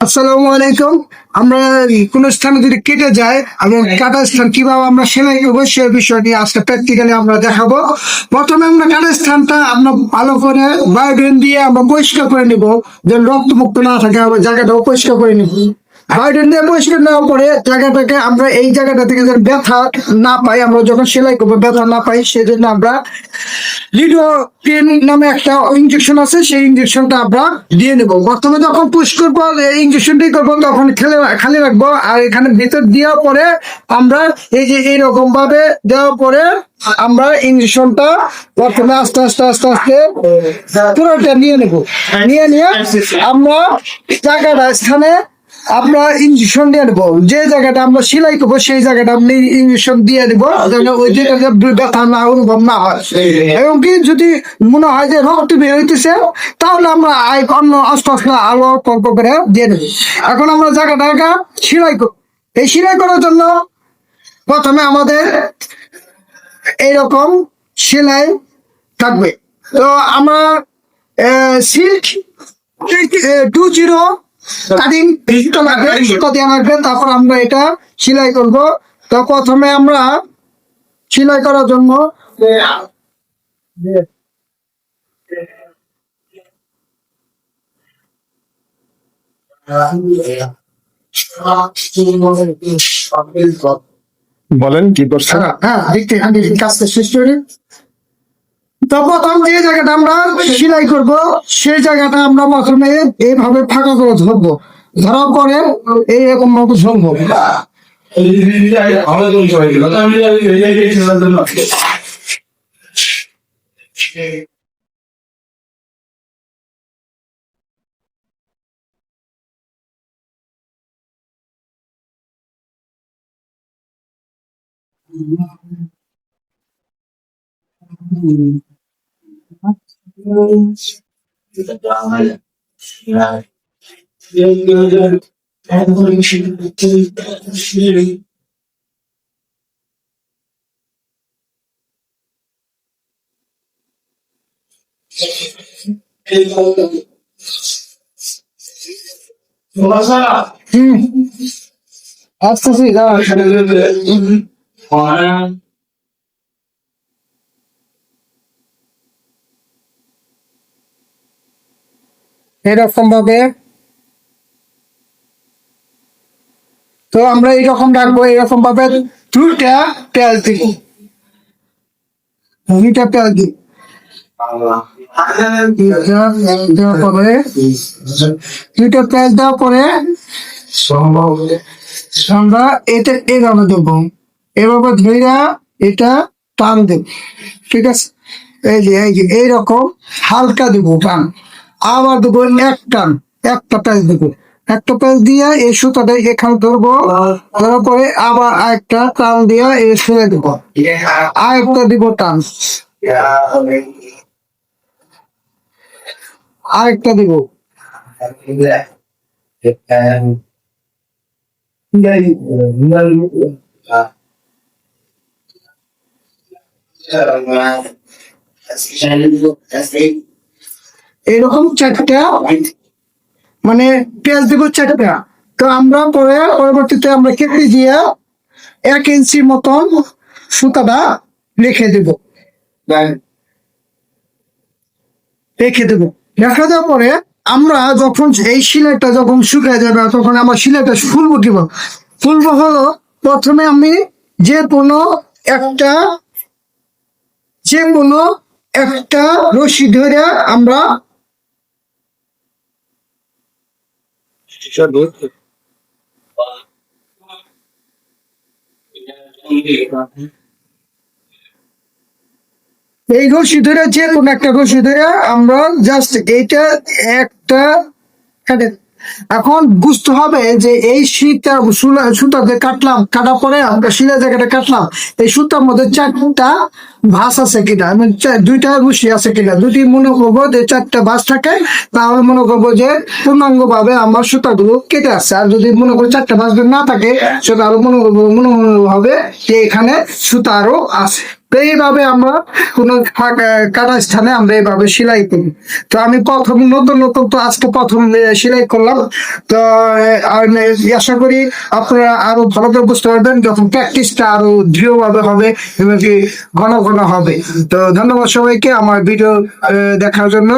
আসসালামু আলাইকুম। আমরা কোন স্থানে যদি কেটে যায় এবং কাটা স্থান কীভাবে আমরা সেলাই করব, সে নিয়ে আজকে প্র্যাকটিক্যালি আমরা দেখাবো। প্রথমে আমরা কাটা স্থানটা আমরা ভালো করে বায়োডেন দিয়ে আমরা পরিষ্কার করে নিব যে রক্ত মুক্ত না থাকে জায়গাটা পরিষ্কার করে নিব। পরিষ্কার জায়গাটাকে আমরা এই জায়গাটা থেকে যেন ব্যথা না পাই আমরা যখন সেলাই করব ব্যথা না পাই সেজন্য আমরা নামে একটা ইঞ্জেকশন আছে সেই ইঞ্জেকশনটা আমরা দিয়ে নেব। প্রথমে যখন পুশ করব ইঞ্জেকশনটাই করব তখন খেলে খালি রাখব। আর এখানে ভিতর দেওয়ার পরে আমরা এই যে এইরকম ভাবে দেওয়ার পরে আমরা ইঞ্জেকশনটা প্রথমে আস্তে আস্তে আস্তে আস্তে পুরোটা নিয়ে নেব। নিয়ে নিয়ে আমরা জায়গাটা স্থানে আমরা ইঞ্জেকশন দিয়ে দেবো। যে জায়গাটা আমরা সেলাই করব সেই জায়গাটা আপনি ইঞ্জেকশন দিয়ে দেবো যেন ওই জায়গাটা ব্যথা না অনুভব না হয়। এবং কি যদি মনে হয় যে রক্ত বের হইতেছে তাহলে আমরা অন্য আস্তে আস্তে আলো অল্প করে দিয়ে দেবো। এখন আমরা জায়গাটাকে সেলাই করব। এই সেলাই করার জন্য প্রথমে আমাদের এইরকম সেলাই থাকবে। তো আমরা সিল্ক টু জিরো কাটিং সুতো লাগবে সুতো দেওয়া লাগবে তারপর আমরা এটা সেলাই করব। তো প্রথমে আমরা সেলাই করার জন্য বলেন কি করছেন? হ্যাঁ হ্যাঁ দেখতে আমি কাজটা শেষ করি তো প্রথম যে জায়গাটা আমরা সেলাই করব, সেই জায়গাটা আমরা প্রথমে এইভাবে ফাঁকা করে ধরবো। ধরার পরে এইরকম ভাবে ধরবো হুম আসতেছি দাঁড়া এরকম ভাবে তো আমরা এইরকম রাখব এরকম ভাবে দুইটা তেল দিব দুইটা তেল দিব দেওয়ার পরে এটা এটা টান দেব। ঠিক আছে? এই যে, এই এইরকম হালকা দেবো টান আবার দেবো এক টান, একটা প্যাচ দেবো। একটা প্যাচ দিয়ে এই সুতাটা এখানে ধরবো, ধরার পরে আবার টান দিয়ে এই ছেড়ে দেবো। আরেকটা দিব টান। আরেকটা দিব। এরকম চারটা মানে পেঁয়াজ দেবো চারটা। তো আমরা পরে পরবর্তীতে আমরা কেটে দিয়ে এক ইঞ্চি মতন সুতাটা রেখে দেব। রেখে দেব। রেখে দেওয়ার পরে আমরা যখন এই সিলাইটা যখন শুকিয়ে যাবে তখন আমার সিলাইটা ফুলবো কীভাবে? ফুলবো হলো প্রথমে আমি যে কোনো একটা যে কোনো একটা রশি ধরে আমরা এই রশি ধরে যে কোনো একটা রশি ধরে আমরা জাস্ট এইটা একটা কাটে এখন বুঝতে হবে যে এই শীতটা সুতাতে কাটলাম, কাটার পরে আমরা শিলা জায়গাটা কাটলাম। এই সুতার মধ্যে চারটা ভাস আছে কিনা? দুইটা রুশি আছে কিনা? দুটি মনে করব যে চারটা ভাস থাকে, তাহলে মনে করব যে পূর্ণাঙ্গ ভাবে আমার সুতাগুলো কেটে আসছে আর যদি মনে করি চারটা ভাস না থাকে, সেটা আরও মনে করব মনে হবে যে এখানে সুতা আরও আছে। তো এইভাবে আমরা কোনো কাটা স্থানে আমরা এইভাবে সেলাই করি। তো আমি প্রথম নতুন নতুন তো আজকে প্রথম সেলাই করলাম। তো আশা করি আপনারা আরও ভালো করে বুঝতে পারবেন যখন প্র্যাকটিসটা আরও দৃঢ়ভাবে হবে এবং কি ঘন ঘন হবে। তো ধন্যবাদ সবাইকে আমার ভিডিও দেখার জন্য।